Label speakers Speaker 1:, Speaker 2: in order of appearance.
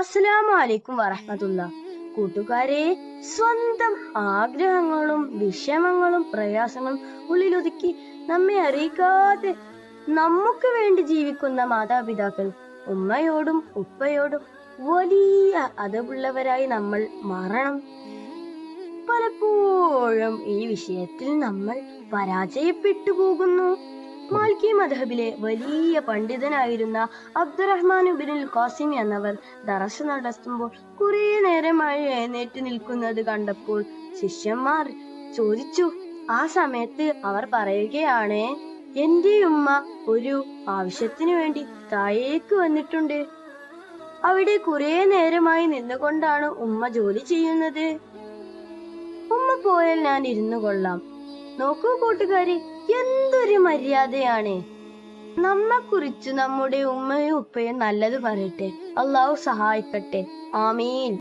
Speaker 1: അസ്സലാമു അലൈക്കും വറഹ്മത്തുള്ള. കൂട്ടുകാരെ സ്വന്തം ആഗ്രഹങ്ങളും വിഷമങ്ങളും പ്രയാസങ്ങളും ഉള്ളിലൊതുക്കി നമ്മെ അറിയിക്കാതെ നമുക്ക് വേണ്ടി ജീവിക്കുന്ന മാതാപിതാക്കൾ ഉമ്മയോടും ഉപ്പയോടും വലിയ അതവുള്ളവരായി നമ്മൾ മാറണം. പലപ്പോഴും ഈ വിഷയത്തിൽ നമ്മൾ പരാജയപ്പെട്ടു പോകുന്നു. മധബിലെ വലിയ പണ്ഡിതനായിരുന്ന അബ്ദുറഹ്മാൻ ബിനുൽ ഖാസിം എന്നവർ ദറസ് നടത്തുമ്പോൾ കുറേ നേരമായി എഴുന്നേറ്റ് നിൽക്കുന്നത് കണ്ടപ്പോൾ ശിഷ്യന്മാർ ചോദിച്ചു ആ സമയത്ത് അവർ പറയുകയാണ് എന്റെ ഉമ്മ ഒരു ആവശ്യത്തിനു വേണ്ടി താഴേക്ക് വന്നിട്ടുണ്ട്. അവിടെ കുറെ നേരമായി നിന്നുകൊണ്ടാണ് ഉമ്മ ജോലി ചെയ്യുന്നത്. ഉമ്മ പോയാൽ ഞാൻ ഇരുന്നു കൊള്ളാം. നോക്കൂ കൂട്ടുകാരി എന്തൊരു മര്യാദയാണ്. നമ്മെ കുറിച്ച് നമ്മുടെ ഉമ്മയും ഉപ്പയും നല്ലത് പറയട്ടെ. അള്ളാഹു സഹായിക്കട്ടെ. ആമീൻ.